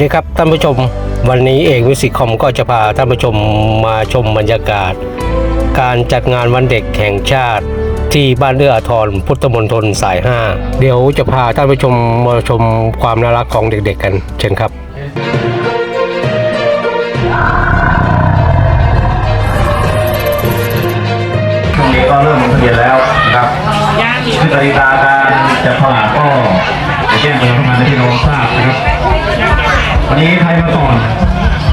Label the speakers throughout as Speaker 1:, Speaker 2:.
Speaker 1: สวัสดีครับท่านผู้ชม วันนี้เอกวิสิตคอมก็จะพาท่านผู้ชมมาชมบรรยากาศ การจัดงานวันเด็กแห่งชาติ ที่บ้านเอื้ออาทรพุทธมณฑลสาย 5 เดี๋ยวจะพาท่านผู้ชมมาชมความน่ารักของเด็กๆกัน เชิญครับ
Speaker 2: ช่วงนี้ก็เริ่มลงทะเบียนแล้วนะครับซึ่งกติกาการจับฉลากก็จะแจ้งไปทำงานในที่น้องทราบนะครับ วันนี้ใครมาก่อน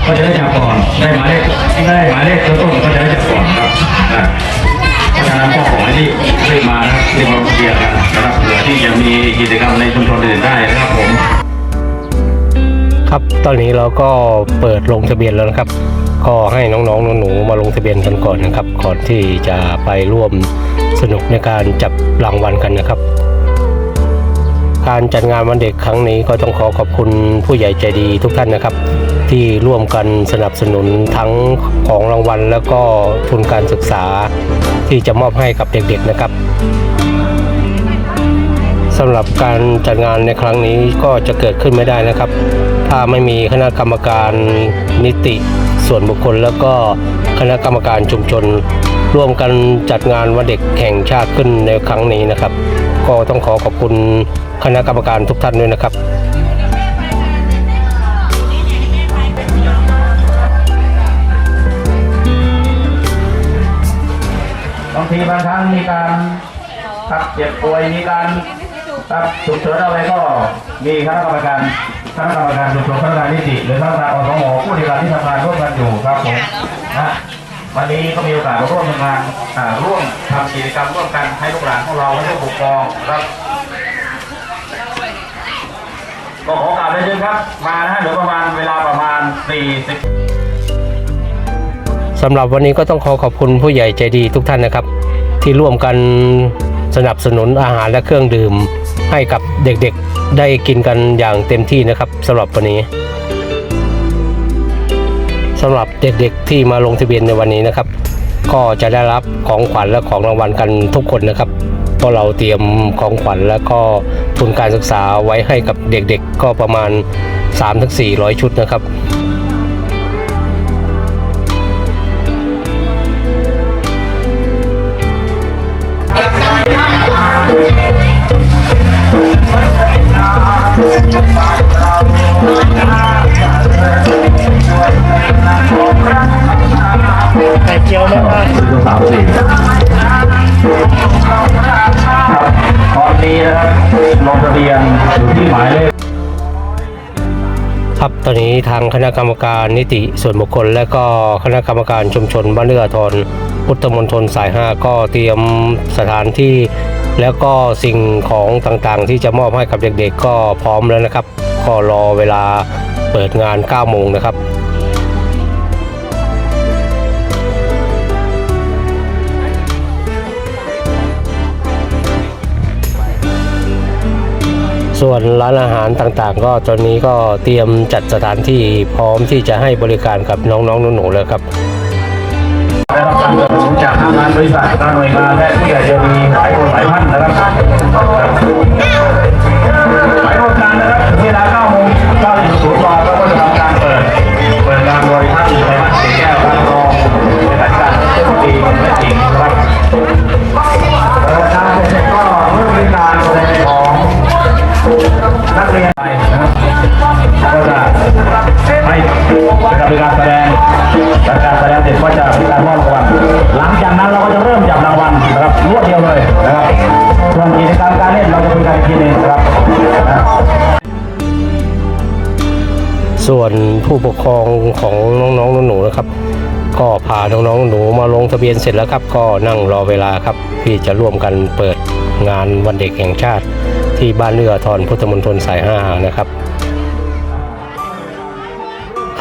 Speaker 2: ก็จะได้จับก่อน ได้หมายเลขได้หมายเลขตัวต้นก็จะได้จับก่อนครับนะเพราะฉะนั้นก็ขอให้ที่รีบมานะครับรีบมาเบียนกันนะครับเผื่อที่จะมีกิจกรรมในชุมชนอื่นได้นะครับผม
Speaker 1: ครับตอนนี้เราก็เปิดลงทะเบียนแล้วนะครับ ก็ให้น้องๆหนูๆมาลงทะเบียนกันก่อนนะครับ ก่อนที่จะไปร่วมสนุกในการจับรางวัลกันนะครับ การจัดงานวันเด็กครั้งนี้ก็ต้องขอขอบคุณผู้ใหญ่ใจดีทุกท่านนะครับ ที่ร่วมกันสนับสนุนทั้งของรางวัล แล้วก็ทุนการศึกษาที่จะมอบให้กับเด็กๆนะครับสำหรับการจัดงานในครั้งนี้ก็จะเกิดขึ้นไม่ได้นะครับ ถ้าไม่มีคณะกรรมการนิติส่วนบุคคล แล้วก็คณะกรรมการชุมชน ร่วมกันจัดงานวันเด็กแห่งชาติขึ้นในครั้งนี้นะครับ ก็ต้องขอขอบคุณคณะกรรมการทุกท่านด้วยนะครับ
Speaker 2: บางทีบางครั้งมีการครับเจ็บป่วยมีการครับฉุกเฉินอะไรก็มีคณะกรรมการคณะกรรมการชุมชนคณะกรรมการนิติหรือคณะกรรมการอสมผู้ในการที่ทำงานร่วมกันอยู่ครับผมนะ วันนี้ก็มีโอกาสมาร่วมทำงานร่วมทำกิจกรรมร่วมกันให้ลูกหลานของเราให้ผู้ปกครองครับก็ขอโอกาสได้เชิญครับ มานะฮะเดี๋ยวประมาณเวลาประมาณ40
Speaker 1: สำหรับวันนี้ก็ต้องขอขอบคุณผู้ใหญ่ใจดีทุกท่านนะครับ ที่ร่วมกันสนับสนุนอาหารและเครื่องดื่ม ให้กับเด็กๆได้กินกันอย่างเต็มที่นะครับสำหรับวันนี้ สำหรับเด็กๆที่มาลงทะเบียนในวันนี้นะครับ ก็จะได้รับของขวัญและของรางวัลกันทุกคนนะครับเพราะเราเตรียมของขวัญและก็ทุนการศึกษาไว้ให้กับเด็กๆ ก็ประมาณ 3-400 ชุดนะครับ
Speaker 2: สี่ตอนนี้นะครับลงทะเบียนอยู่ที่หมายเลข
Speaker 1: ครับตอนนี้ทางคณะกรรมการนิติส่วนบุคคล และก็คณะกรรมการชุมชนบ้านเรืออาทรพุทธมณฑลสาย 5 ก็เตรียมสถานที่ แล้วก็สิ่งของต่างๆ ที่จะมอบให้กับเด็กๆ ก็พร้อมแล้วนะครับ ก็รอเวลาเปิดงาน9โมงนะครับ ส่วนร้านอาหารต่างๆ ก็ตอนนี้ก็เตรียมจัดสถานที่พร้อมที่จะให้บริการกับน้องๆหนูๆแล้วครับ
Speaker 2: ได้รับการสนับสนุนจากทางงานบริษัททางหน่วยงานและผู้ใหญ่ใจดีหลายคนหลายท่านนะครับหมายโครงการนะครับถึงเวลา9โม เสร็จก็จะมีการมอบรางวัลหลังจากนั้นเราก็จะเริ่มจับรางวัลนะครับรวดเดียวเลยนะครับส่วนกิจกรรมการเล่นเราจะคุยกันอีกทีหนึงนะครับ
Speaker 1: ส่วนผู้ปกครองของน้องๆหนูๆนะครับ ก็พาน้องๆหนูมาลงทะเบียนเสร็จแล้วครับ ก็นั่งรอเวลาครับที่จะร่วมกันเปิดงานวันเด็กแห่งชาติ ที่บ้านเรืออาทรพุทธมณฑลสาย5นะครับ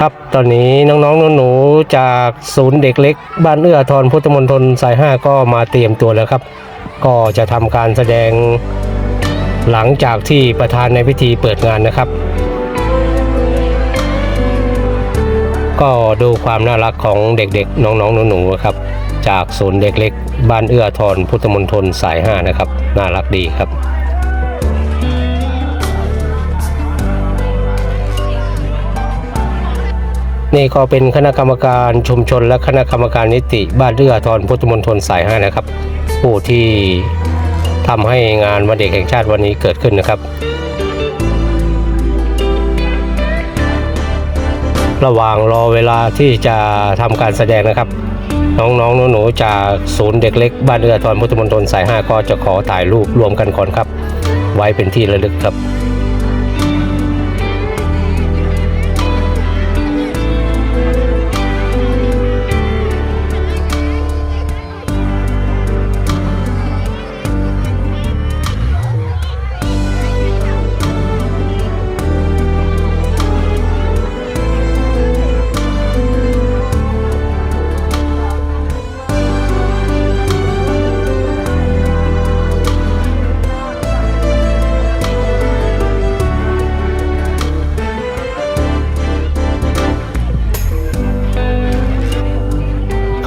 Speaker 1: ครับ ตอนนี้น้องๆหนูๆจากศูนย์เด็กเล็ก บ้านเอื้อทอาทรพุทธมณฑลสาย 5 ก็มาเตรียมตัวแล้วครับ ก็จะทำการแสดงหลังจากที่ประธานในพิธีเปิดงานนะครับ ก็ดูความน่ารักของเด็กๆ น้องๆหนูๆครับ จากศูนย์เด็กเล็ก บ้านเอื้อทอาทรพุทธมณฑลสาย 5 นะครับ น่ารักดีครับ นี่ก็เป็นคณะกรรมการชุมชน และคณะกรรมการนิติบ้านเอื้ออาทรพุทธมณฑลสายห้านะครับ ผู้ที่ทำให้งานวันเด็กแห่งชาติวันนี้เกิดขึ้นนะครับ ระหว่างรอเวลาที่จะทำการแสดงนะครับ น้องๆหนูๆจากศูนย์เด็กเล็กบ้านเอื้ออาทรพุทธมณฑลสายห้าก็จะขอถ่ายรูปรวมกันก่อนครับ ไว้เป็นที่ระลึกครับ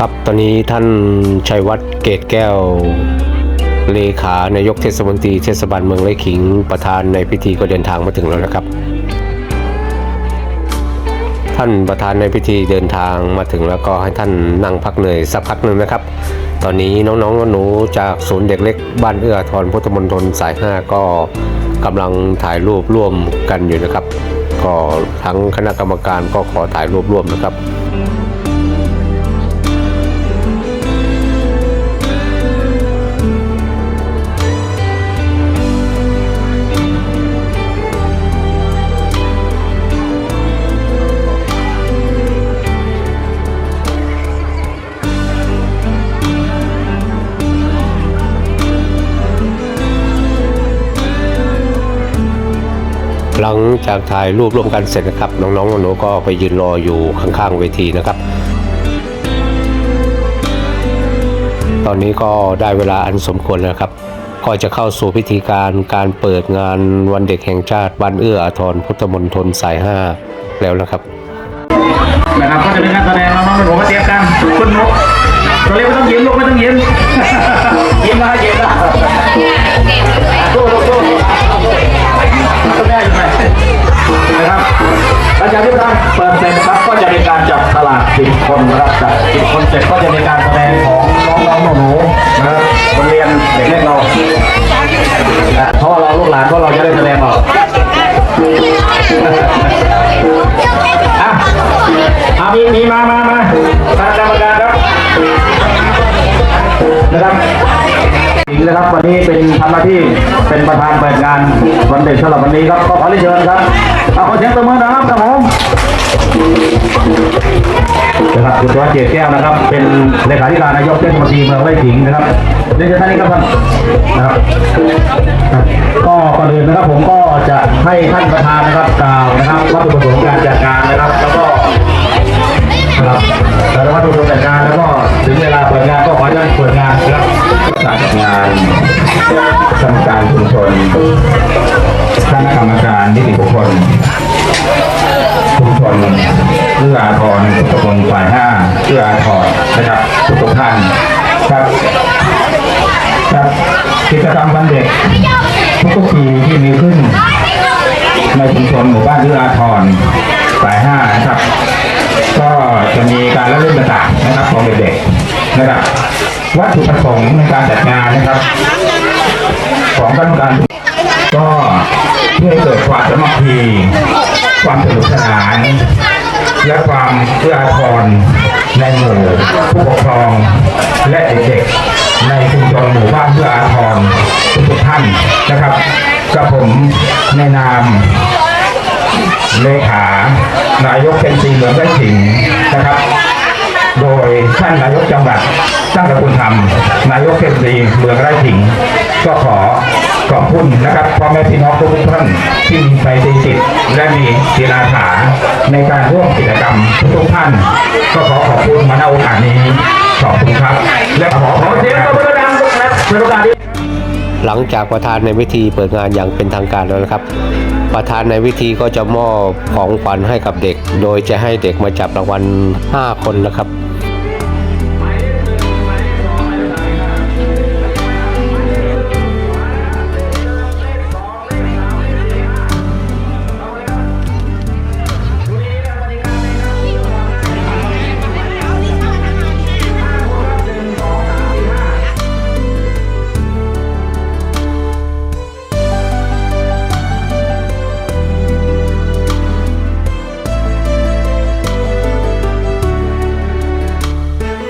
Speaker 1: ครับ ตอนนี้ท่านชัยวัฒน์เกตแก้ว เลขานายกเทศมนตรีเทศบาลเมืองไร่ขิงประธานในพิธีก็เดินทางมาถึงแล้วนะครับ ท่านประธานในพิธีเดินทางมาถึงแล้วก็ให้ท่านนั่งพักเหนื่อยสักพักหนึ่งนะครับ ตอนนี้น้องๆหนูจากศูนย์เด็กเล็กบ้านเอื้ออาทรพุทธมณฑลสาย 5 ก็กำลังถ่ายรูปร่วมกันอยู่นะครับ ก็ทั้งคณะกรรมการก็ขอถ่ายรูปร่วมนะครับ จากถ่ายรูปร่วมกันเสร็จนะครับน้องๆหนูๆก็ไปยืนรออยู่ข้างๆเวทีนะครับ ตอนนี้ก็ได้เวลาอันสมควรแล้วครับ ก็จะเข้าสู่พิธีการการเปิดงานวันเด็กแห่งชาติบ้านเอื้ออาทรพุทธมณฑลสาย 5 แล้วนะครับ
Speaker 2: นะครับก็จะเป็นการแสดงน้องๆหนูๆมาเตรียมกันคุณนุ๊กตัวเล็กไม่ต้องยิ้มลูกไม่ต้องยิ้มยิ้มนะยิ้มนะสู้ลูกสู้คุ หลังจากที่ประธานเปิดเสร็จครับก็จะมีการจับตลาดสิบคนนะครับจับสิบคนเสร็จก็จะมีการแสดงของน้องๆหนูๆนะครับโรงเรียนเด็กเล็กเราเพราะเราลูกหลานเพราะเราจะได้แสดงออกอะอะมีมีมามามา วันนี้เป็นทำหน้าที่เป็นประธานเปิดงานวันเด็กสำหรับวันนี้ครับก็ขอเรียนเชิญครับเอาขอเสียงตบมือนะครับครับผมนะครับคุณตัวเจตแก้วนะครับ เป็นเลขาธิการนายกเทศมนตรีเมืองไร่ขิงนะครับเรียนเชิญท่านนี้ครับท่านนะครับก็ก่อนอื่นนะครับผมก็จะให้ท่านประธานนะครับกล่าวนะครับวัตถุประสงค์การจัดงานนะครับ แล้วก็ นะครับแล้ววัตถุประสงค์จัดงานแล้วก็ถึงเวลาเปิดงานก็ขอให้ท่านเปิดงานครับการจัดงานกรรมการชุมชนคณะกรรมการนิติบุคคลชุมชนเอื้ออาทรทุกคนฝ่ายห้าเอื้ออาทรนะครับทุกท่านครับครับกิจกรรมวันเด็กทุกๆปีที่มีขึ้นในชุมชนหมู่บ้านยุราธรสายห้านะครับ จะมีการละเล่นต่างๆนะครับของเด็กๆนะครับวัตถุประสงค์ในการจัดงานนะครับ ของกรรมการก็เพื่อให้เกิดความสมัคคีความสนุกสนาน และความเอื้ออาทรในหมู่ผู้ปกครองและเด็กๆในชุมชนหมู่บ้านเอื้ออาทรทุกท่านนะครับกับผมในนาม เลขานายกเทศมนตรีเมืองไร่ขิงนะครับ โดยท่านนายกจังหวัดตั้งแต่คุณธรรมนายกเทศมนตรีเมืองไร่ขิง ก็ขอขอบคุณนะครับพ่อแม่พี่น้องทุกท่านที่มีใจดีจิตและมีศิลาถาในการร่วมกิจกรรมทุกๆท่าน ก็ขอขอบคุณมาณโอกาสนี้ขอบคุณครับ และขอขอเสียงตบมือดังๆนะครับเป็นโอกาสนี้
Speaker 1: หลังจากประธานในวิธีเปิดงานอย่างเป็นทางการแล้วนะครับ ประธานในวิธีก็จะมอบของขวัญให้กับเด็ก โดยจะให้เด็กมาจับรางวัล 5 คนนะครับ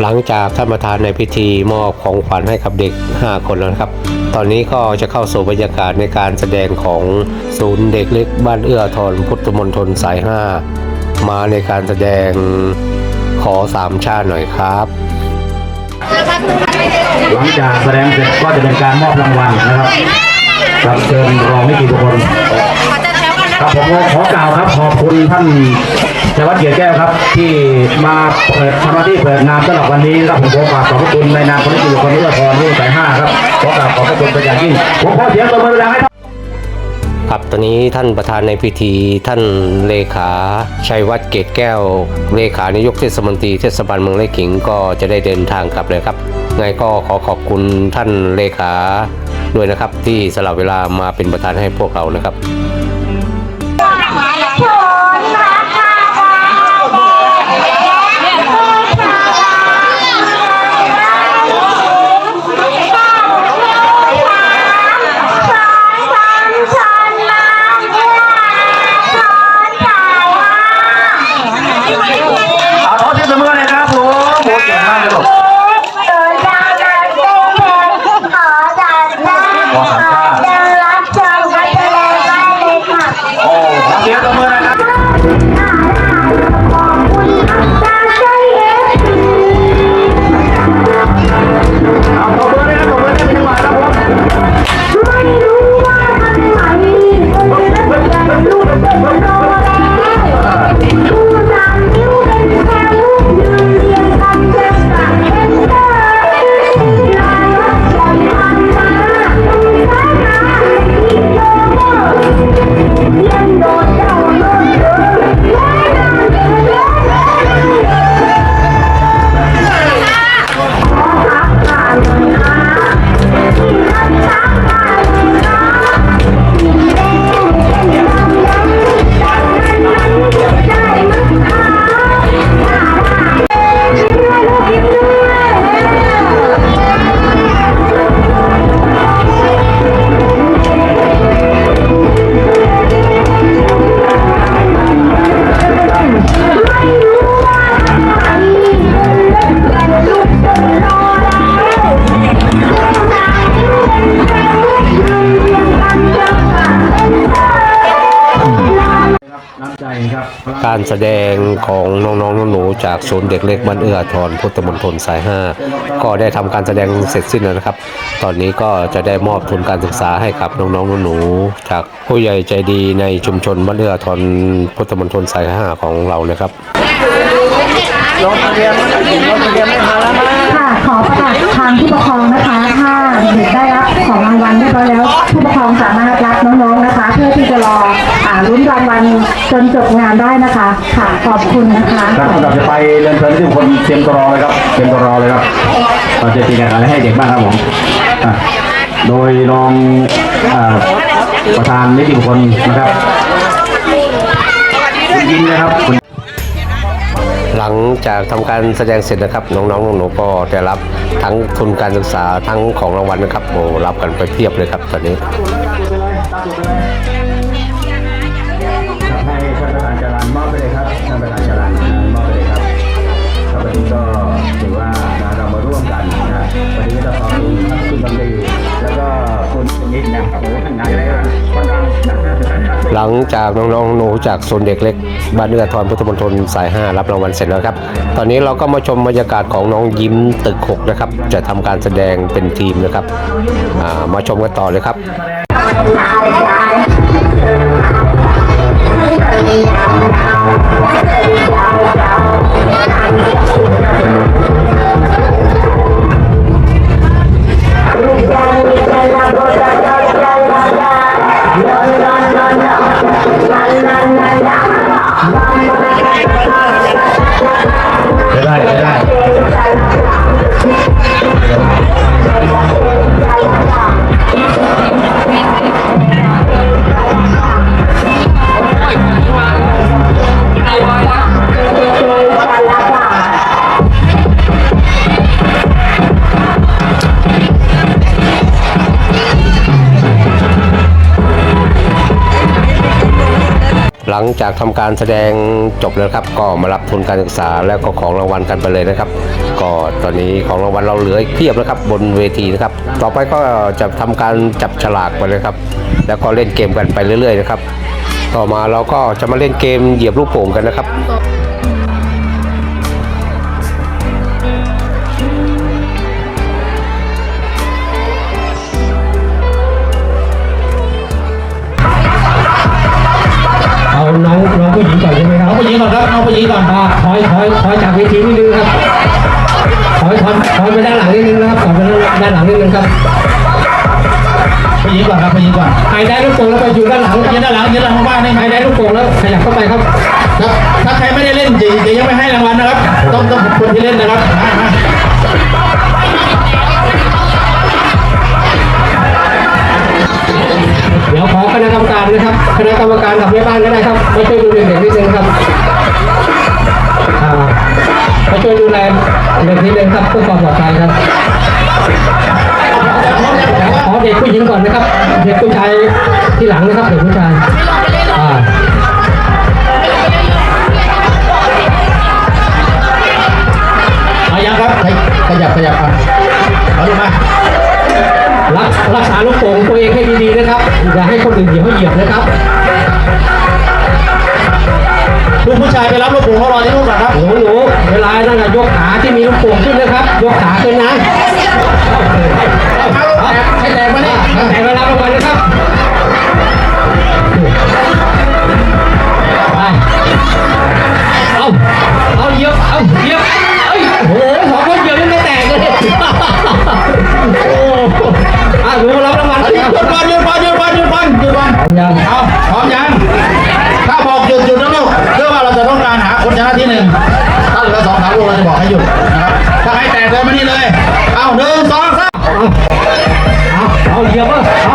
Speaker 1: หลังจากท่านประธานในพิธีมอบของขวัญให้กับเด็ก 5 คนแล้วนะครับ ตอนนี้ก็จะเข้าสู่บรรยากาศในการแสดงของศูนย์เด็กเล็กบ้านเอื้อทรพุทธมณฑลสาย 5 มาในการแสดงขอสามชาติหน่อยครับ
Speaker 2: หลังจากแสดงเสร็จก็จะเป็นการมอบรางวัลนะครับรับเชิญรองไม่กี่คนครับผมขอกล่าวครับขอบคุณท่าน ชัยวัฒน์เกียรติแก้วครับที่มาเปิดทำหน้าที่เปิดงานสำหรับวันนี้นะครับผมขอกราบขอบพระคุณในนามของนิติบุคคลเอื้อพรรุ่สายห้าครับขอกราบขอบพระคุณเป็นอย่างยิ่งผมขอเสียงตบมือดังให้ท่าน
Speaker 1: ครับตอนนี้ท่านประธานในพิธีท่านเลขาชัยวัฒน์เกตแก้ว เลขานายกเทศมนตรีเทศบาลเมืองไร่ขิงก็จะได้เดินทางกลับเลยครับไงก็ขอขอบคุณท่านเลขาด้วยนะครับที่สละเวลามาเป็นประธานให้พวกเรานะครับ
Speaker 2: โห การ
Speaker 1: แสดงของน้องๆหนูๆจากศูนย์เด็กเล็กบ้านเอื้อทรพุทธมณฑลสาย 5 ก็ได้ทำการแสดงเสร็จสิ้นแล้วนะครับ ตอนนี้ก็จะได้มอบทุนการศึกษาให้กับน้องๆหนูๆจากผู้ใหญ่ใจดีในชุมชนบ้านเอื้อทรพุทธมณฑลสาย 5 ของเรานะครับ
Speaker 3: ลงทะเบียนลงทะเบียนไม่มาแล้วนะ
Speaker 4: ค่ะขอประกาศทางผู้ปกครองนะคะ ถ้าเด็กได้รับของรางวัลเรียบร้อยแล้วผู้ปกครองสามารถรับน้อง รางวัลจนจบงานได้นะคะค่ะขอบคุณนะคะ
Speaker 2: ครับสำหรับจะไปเรียนเชิญทุกคนเตรียมตัวรอเลยครับเตรียมตัวรอเลยครับเราจะตีกันอะไรให้เด็กบ้างครับผมอะโดยรองอ่าประธานนิติบุคคลนะครับคุณยิ้มนะครับคุณ
Speaker 1: หลังจากทำการแสดงเสร็จนะครับ น้องๆหนูๆก็ได้รับทั้งทุนการศึกษาทั้งของรางวัลนะครับโอ้รับกันไปเพียบเลยครับตอนนี้
Speaker 2: หลัง
Speaker 1: จากน้องๆหนูจากโซนเด็กเล็กบ้านเอื้อทรพุทธมณฑลสาย 5 รับรางวัลเสร็จแล้วครับ ตอนนี้เราก็มาชมบรรยากาศของน้องยิ้มตึกหกนะครับ จะทำการแสดงเป็นทีมนะครับามาชมกันต่อเลยครับ
Speaker 2: ได้ได้
Speaker 1: ห ลังจากทำการแสดงจบแล้วครับ ก็มารับทุนการศึกษาแล้วก็ของรางวัลกันไปเลยนะครับ ก็ตอนนี้ของรางวัลเราเหลืออีกเพียบนะครับบนเวทีนะครับ ต่อไปก็จะทำการจับฉลากไปเลยครับ แล้วก็เล่นเกมกันไปเรื่อย ๆ นะครับ ต่อมาเราก็จะมาเล่นเกมเหยียบลูกโป่งกันนะครับ นใช่ไหมครับ
Speaker 5: น้องผู้หญิงก่อนครับน้องผู้หญิงก่อน
Speaker 1: อ่าถอยถอยถอยจากเวทีนิดนึงครับถอยถอยถอยไปด้านหลังนิดนึงนะครับถอยไปด้านหลังนิดนึงครับ
Speaker 5: ผู้หญิงก่อนครับผู้หญิงก่อน
Speaker 1: ใครได้ลูกโป่งแล้วไปอยู่ด้านหลัง
Speaker 5: ยืนด้านหลังยืนด้านหลังบ้านได้
Speaker 1: ใค
Speaker 5: ไห
Speaker 1: ร
Speaker 5: ม
Speaker 1: ได้ลูกโป่งแล้วขยับเข้าไปครับ
Speaker 5: ครับถ้าใครไม่ได้เล่นจะจะยังไม่ให้รางวัลนะครับ ต้องต้องคนที่เล่นนะครับ
Speaker 1: ดี๋ยวขอคณะกรรมการนะครับ คณะกรรมการกับแม่บ้านก็ได้ครับมาช่วยดูเด็กๆนิดนึงครับอ่ามาช่วยดูแลเด็กนิดนึงครับเพื่อความปลอดภัยครับขอเด็กผู้หญิงก่อนนะครับ เด็กผู้ชายที่หลังนะครับเด็กผู้ชายอ่า
Speaker 5: ยังครับขยขยับขยับอะเอาลงมา
Speaker 1: รักรักษาลูกโป่งตัวเองให้ดีๆนะครับ อย่าให้คนอื่นเหยียบให้เหยียบนะครับ
Speaker 5: ลูกผู้ชายไปรับลูกโป่งเขารอที่นู่นก่อนครับ
Speaker 1: หนูหนูเวลานั่นนะยกขาที่มีลูกโป่งขึ้นนะครับ ยกขาขึ้นนะ
Speaker 5: เอาให้แตกมานี่
Speaker 1: แต่เวลาประมาณนะครับไปเอาเอาเหยียบเอาเหยียบเอ้ยโอ้โหสองคนเหยียบยังไม่แตกเลยโอ้อะหนูรับรางวัล
Speaker 5: เอา
Speaker 1: ค
Speaker 5: หยุ
Speaker 1: รั
Speaker 5: ด
Speaker 1: บ
Speaker 5: ก่อนหยุดก่อนหยุดก่อนหยุดก่อนหยุดก่อน
Speaker 1: ยัง
Speaker 5: เอาพร้อมยังถ้าบอกหยุดหยุดนะลูกเพื่อว่าเราจะต้องการหาคนชนะที่หนึ่งถ้าเหลือสองสามลูกเราจะบอกให้หยุดนะครับถ้าให้แตกเลยมานี่เลยเอาหนึ่งสองสาม
Speaker 1: เอาเอาเหยียบอะเอา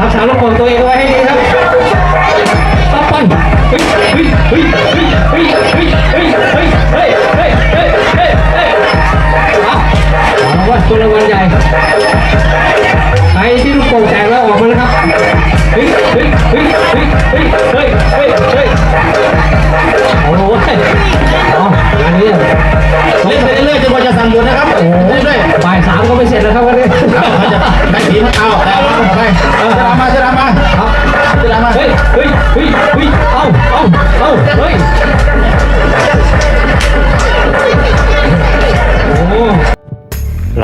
Speaker 1: รักษาลูกโป่งตัวเองไว้ให้ดีครับปั๊บไปเฮ้ยเฮ้ยเฮ้ยเฮ้ยเฮ้ยเฮ้ยเฮ้ยเฮ้ยเฮ้ยเฮ้ยเฮ้ยเฮ้ยเฮ้ยเอาเอาว่าตัวรางวัลใหญ่ ใครที่ลูกโป่งแตกแล้วออกมานะครับเฮ้ยเฮ้ยเฮ้ยเฮ้ยเฮ้ยเฮ้ยเฮ้ยโอ้โหอ๋องานนี้
Speaker 5: เล่นไปเรื่อยๆจนกว่าจะสั่งหยุดนะครับ
Speaker 1: โอ้โห
Speaker 5: เรื่อย
Speaker 1: บ่ายสามก็ไม่เสร็จแล้วครับวันนี้
Speaker 5: ได้ผีมัเอาแต่าไปจะทำมาจะทำมาจะทำมา
Speaker 1: เฮ้ยเฮ้ยเฮ้ยเฮ้ยเอาเอาเอาเฮ้ย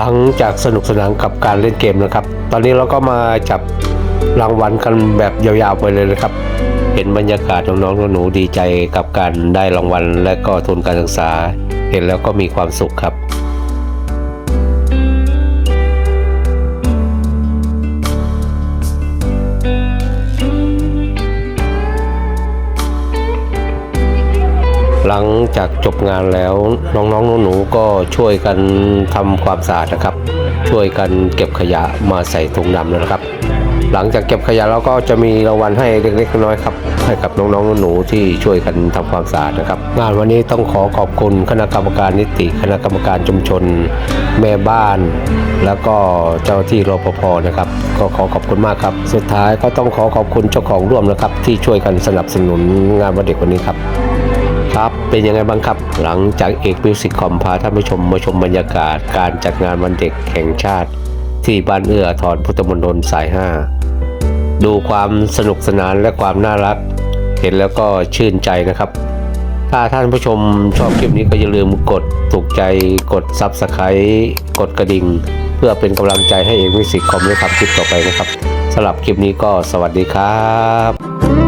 Speaker 1: หลังจากสนุกสนานกับการเล่นเกมนะครับ ตอนนี้เราก็มาจับรางวัลกันแบบยาวๆไปเลยนะครับ เห็นบรรยากาศน้องๆหนูดีใจกับการได้รางวัลและก็ทุนการศึกษา เห็นแล้วก็มีความสุขครับ หลังจากจบงานแล้วน้องๆหนูๆก็ช่วยกันทำความสะอาดนะครับ ช่วยกันเก็บขยะมาใส่ถุงดำนะครับ หลังจากเก็บขยะเราก็จะมีรางวัลให้เล็กๆน้อยๆครับให้กับน้องๆหนูๆที่ช่วยกันทำความสะอาดนะครับ งานวันนี้ต้องขอขอบคุณคณะกรรมการนิติคณะกรรมการชุมชน แม่บ้าน แล้วก็เจ้าหน้าที่รปภนะครับ ก็ขอขอบคุณมากครับ สุดท้ายก็ต้องขอขอบคุณเจ้าของร่วมนะครับ ที่ช่วยกันสนับสนุนงานวันเด็กวันนี้ครับ ครับเป็นยังไงบ้างครับ หลังจากเอกมิวสิกคอมพาท่านผู้ชมมาชมบรรยากาศการจัดงานวันเด็กแห่งชาติ ที่บ้านเอื้อถอาทรพุทธมณฑลสาย 5 ดูความสนุกสนานและความน่ารัก เห็นแล้วก็ชื่นใจนะครับ ถ้าท่านผู้ชมชอบคลิปนี้ก็อย่าลืมกดถูกใจกด Subscribe กดกระดิ่ง เพื่อเป็นกำลังใจให้เอกมิวสิกคอมได้ทำคลิปต่อไปนะครับสำหรับคลิปนี้ก็สวัสดีครับ